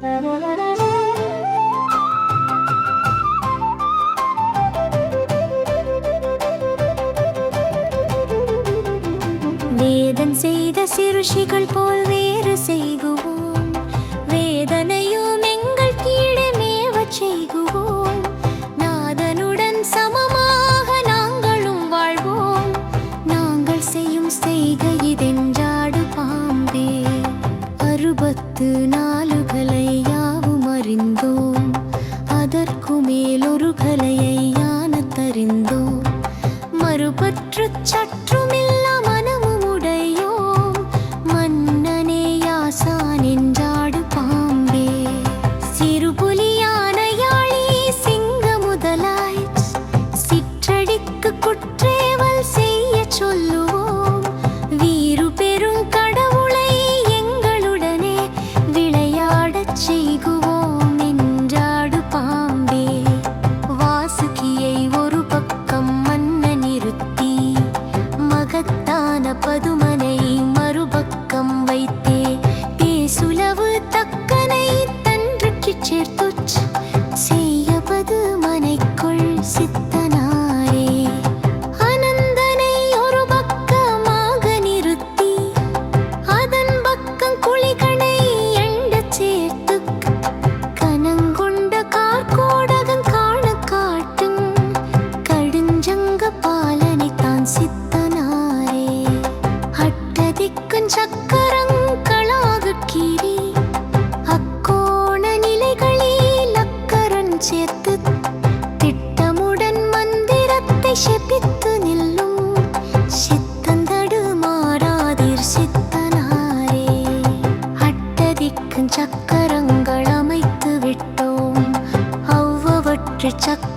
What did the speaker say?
வேதன் செய்த சிறுஷிகள் போல் வேறு செய்குவோம். அகலை யாவும் அறிந்தோம். kaçak